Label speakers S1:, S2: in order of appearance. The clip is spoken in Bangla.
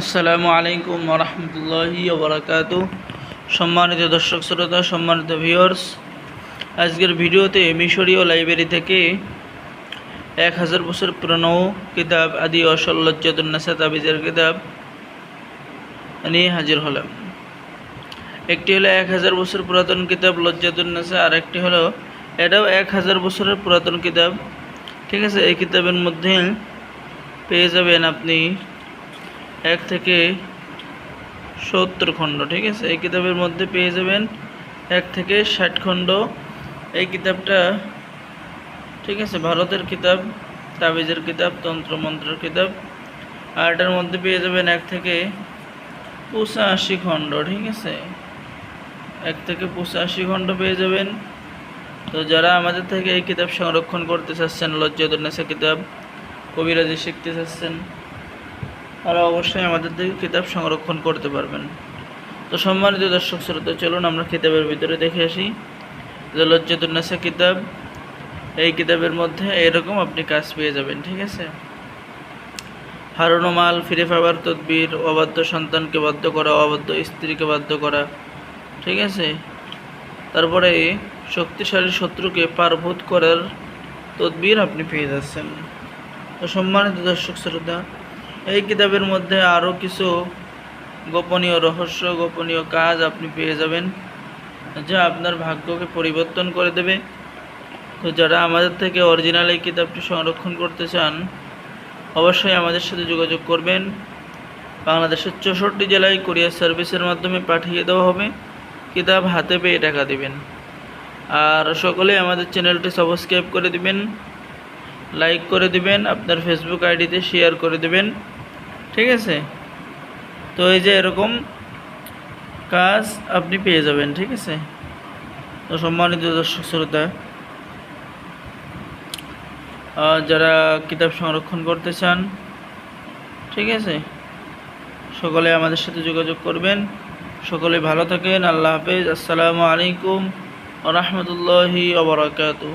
S1: আসসালামু আলাইকুম রহমতুল্লাহি ওবরাকাত। সম্মানিত দর্শক শ্রোতা, সম্মানিত ভিউয়ার্স আজকের ভিডিওতে মিশরীয় লাইব্রেরি থেকে এক হাজার বছর পুরনো কিতাব আদি অসল লজ্জাতুন্নাসা তাবিজের কিতাব নিয়ে হাজির হলাম। একটি হলো এক হাজার বছর পুরাতন কিতাব লজ্জাতুন্নাসা আর একটি হলো এটাও এক হাজার বছরের পুরাতন কিতাব। ঠিক আছে, এই কিতাবের মধ্যে পেয়ে যাবেন আপনি এক থেকে সত্তর খণ্ড, ঠিক আছে? এই কিতাবের মধ্যে পেয়ে যাবেন এক থেকে ষাট খণ্ড। এই কিতাবটা, ঠিক আছে, ভারতের কিতাব, তাবিজের কিতাব, তন্ত্রমন্ত্রের কিতাব। আর এটার মধ্যে পেয়ে যাবেন এক থেকে পঁচাশি খণ্ড, ঠিক আছে? এক থেকে পঁচাশি খণ্ড পেয়ে যাবেন। তো যারা আমাদের থেকে এই কিতাব সংরক্ষণ করতে চাচ্ছেন লজ্জাতুন্নেসা কিতাব কবিরাজি শিখতে চাচ্ছেন তারা অবশ্যই আমাদের থেকে কিতাব সংরক্ষণ করতে পারবেন। তো সম্মানিত দর্শক শ্রোতা, চলুন আমরা কিতাবের ভিতরে দেখে আসি। যে লজ্জাতুন্নাসা কিতাব, এই কিতাবের মধ্যে এরকম আপনি কাজ পেয়ে যাবেন, ঠিক আছে? হারানো মাল ফিরে পাবার তদবির, অবাধ্য সন্তানকে বাধ্য করা, অবাধ্য স্ত্রীকে বাধ্য করা, ঠিক আছে? তারপরে শক্তিশালী শত্রুকে পারভূত করার তদবির আপনি পেয়ে যাচ্ছেন। তো সম্মানিত দর্শক শ্রোতা এই কিতাবের মধ্যে আরও কিছু গোপনীয় রহস্য, গোপনীয় কাজ আপনি পেয়ে যাবেন, যা আপনার ভাগ্যকে পরিবর্তন করে দেবে। তো যারা আমাদের থেকে অরিজিনাল এই কিতাবটি সংরক্ষণ করতে চান, অবশ্যই আমাদের সাথে যোগাযোগ করবেন। বাংলাদেশের চৌষট্টি জেলায় কুরিয়ার সার্ভিসের মাধ্যমে পাঠিয়ে দেওয়া হবে। কিতাব হাতে পেয়ে টাকা দিবেন। আর সকলে আমাদের চ্যানেলটি সাবস্ক্রাইব করে দিবেন, লাইক করে দিবেন, আপনার ফেসবুক আইডিতে শেয়ার করে দিবেন। ঠিক আছে? তো এই যে এরকম কাজ আপনি পেয়ে যাবেন, ঠিক আছে? তো সম্মানিত দর্শক শ্রোতা যারা কিতাব সংরক্ষণ করতে চান, ঠিক আছে? সকলে আমাদের সাথে যোগাযোগ করবেন। সকলে ভালো থাকেন। আল্লাহ হাফেজ। আসসালামু আলাইকুম রহমতুল্লাহি আবরাকাতু